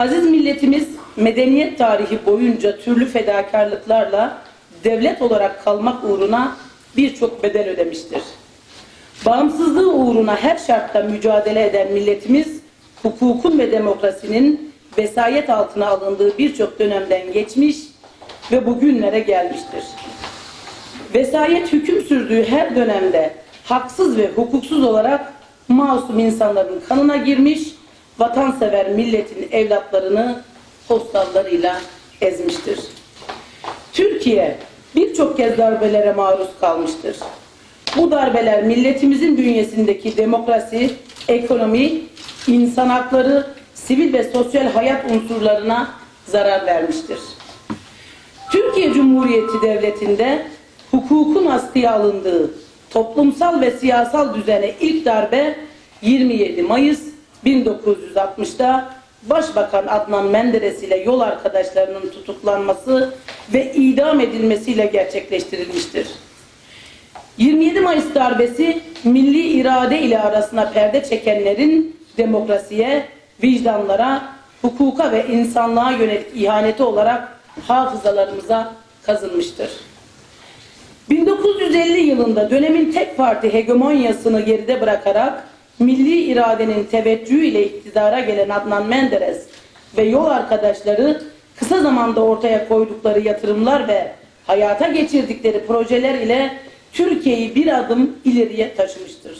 Aziz milletimiz medeniyet tarihi boyunca türlü fedakarlıklarla devlet olarak kalmak uğruna birçok bedel ödemiştir. Bağımsızlığı uğruna her şartta mücadele eden milletimiz hukukun ve demokrasinin vesayet altına alındığı birçok dönemden geçmiş ve bugünlere gelmiştir. Vesayet hüküm sürdüğü her dönemde haksız ve hukuksuz olarak masum insanların kanına girmiş, vatansever milletin evlatlarını postallarıyla ezmiştir. Türkiye birçok kez darbelere maruz kalmıştır. Bu darbeler milletimizin bünyesindeki demokrasi, ekonomi, insan hakları, sivil ve sosyal hayat unsurlarına zarar vermiştir. Türkiye Cumhuriyeti Devleti'nde hukukun askıya alındığı toplumsal ve siyasal düzene ilk darbe 27 Mayıs 1960'da Başbakan Adnan Menderes ile yol arkadaşlarının tutuklanması ve idam edilmesiyle gerçekleştirilmiştir. 27 Mayıs darbesi milli irade ile arasına perde çekenlerin demokrasiye, vicdanlara, hukuka ve insanlığa yönelik ihaneti olarak hafızalarımıza kazınmıştır. 1950 yılında dönemin tek parti hegemonyasını geride bırakarak milli iradenin teveccühü ile iktidara gelen Adnan Menderes ve yol arkadaşları kısa zamanda ortaya koydukları yatırımlar ve hayata geçirdikleri projeler ile Türkiye'yi bir adım ileriye taşımıştır.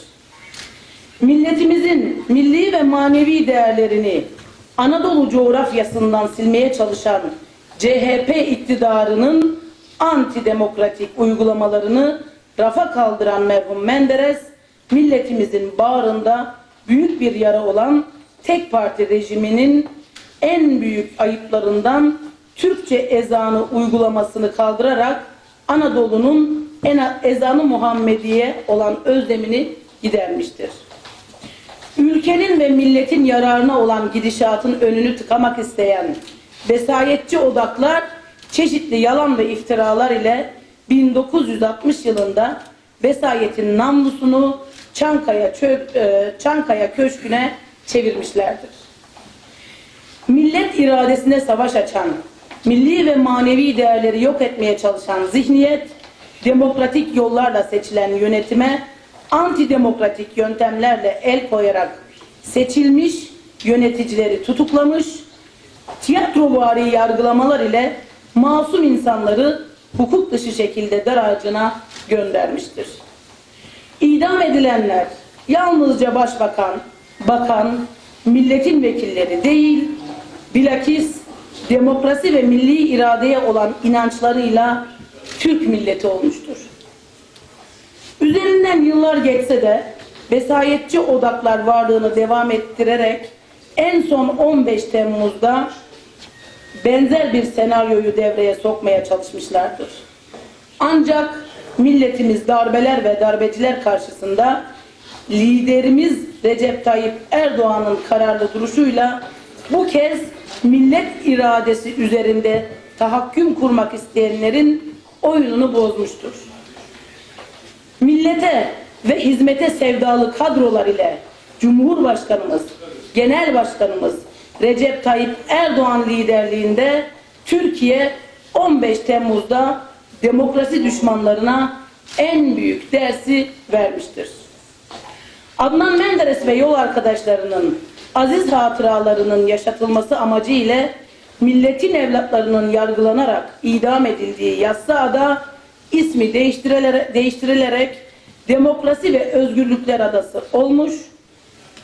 Milletimizin milli ve manevi değerlerini Anadolu coğrafyasından silmeye çalışan CHP iktidarının antidemokratik uygulamalarını rafa kaldıran merhum Menderes, milletimizin bağrında büyük bir yara olan tek parti rejiminin en büyük ayıplarından Türkçe ezanı uygulamasını kaldırarak Anadolu'nun ezanı Muhammediye olan özlemini gidermiştir. Ülkenin ve milletin yararına olan gidişatın önünü tıkamak isteyen vesayetçi odaklar çeşitli yalan ve iftiralar ile 1960 yılında vesayetin namlusunu Çankaya, e, Çankaya Köşkü'ne çevirmişlerdir. Millet iradesine savaş açan, milli ve manevi değerleri yok etmeye çalışan zihniyet, demokratik yollarla seçilen yönetime antidemokratik yöntemlerle el koyarak seçilmiş yöneticileri tutuklamış, tiyatrovari yargılamalar ile masum insanları hukuk dışı şekilde dar ağacına göndermiştir. İdam edilenler yalnızca başbakan, bakan, milletin vekilleri değil, bilakis demokrasi ve milli iradeye olan inançlarıyla Türk milleti olmuştur. Üzerinden yıllar geçse de vesayetçi odaklar varlığını devam ettirerek en son 15 Temmuz'da benzer bir senaryoyu devreye sokmaya çalışmışlardır. Ancak milletimiz darbeler ve darbeciler karşısında liderimiz Recep Tayyip Erdoğan'ın kararlı duruşuyla bu kez millet iradesi üzerinde tahakküm kurmak isteyenlerin oyununu bozmuştur. Millete ve hizmete sevdalı kadrolar ile Cumhurbaşkanımız, Genel Başkanımız Recep Tayyip Erdoğan liderliğinde Türkiye 15 Temmuz'da demokrasi düşmanlarına en büyük dersi vermiştir. Adnan Menderes ve yol arkadaşlarının aziz hatıralarının yaşatılması amacı ile milletin evlatlarının yargılanarak idam edildiği Yassıada ismi değiştirilerek, değiştirilerek Demokrasi ve Özgürlükler Adası olmuş.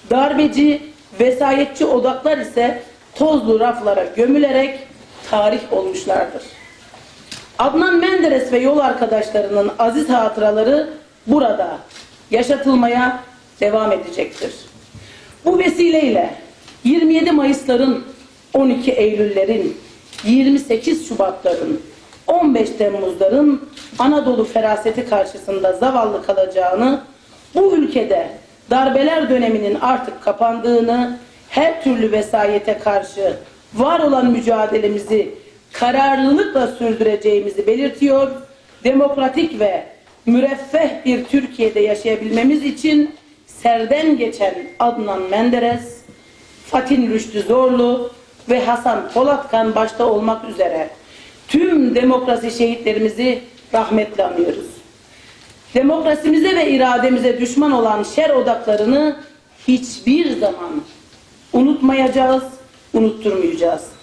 Darbeci, vesayetçi odaklar ise tozlu raflara gömülerek tarih olmuşlardır. Adnan Menderes ve yol arkadaşlarının aziz hatıraları burada yaşatılmaya devam edecektir. Bu vesileyle 27 Mayıs'ların, 12 Eylül'lerin, 28 Şubat'ların, 15 Temmuz'ların Anadolu feraseti karşısında zavallı kalacağını, bu ülkede darbeler döneminin artık kapandığını, her türlü vesayete karşı var olan mücadelemizi kararlılıkla sürdüreceğimizi belirtiyor. Demokratik ve müreffeh bir Türkiye'de yaşayabilmemiz için serden geçen Adnan Menderes, Fatin Rüştü Zorlu, ve Hasan Polatkan başta olmak üzere tüm demokrasi şehitlerimizi rahmetle anıyoruz. Demokrasimize ve irademize düşman olan şer odaklarını hiçbir zaman unutmayacağız, unutturmayacağız.